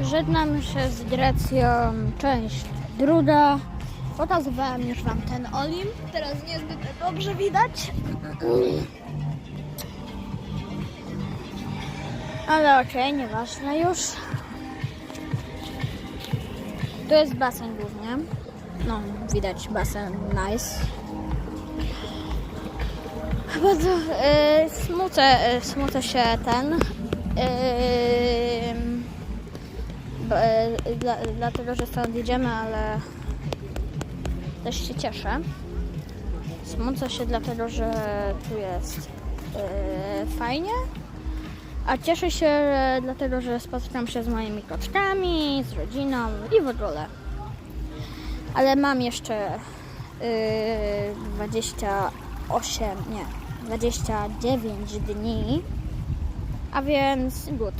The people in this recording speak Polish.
Żegnam się z Grecją, część druga. Pokazywałem już Wam ten Olimp, teraz niezbyt dobrze widać. Ale okej, nieważne już. Tu jest basen głównie. No, widać basen, nice. Bardzo e, smucę, e, smucę się ten. E, dla, dlatego, że stąd idziemy, ale też się cieszę. Smucę się dlatego, że tu jest e, fajnie. A cieszę się e, dlatego, że spotykam się z moimi koczkami, z rodziną i w ogóle. Ale mam jeszcze y, 28, nie, 29 dni, a więc good.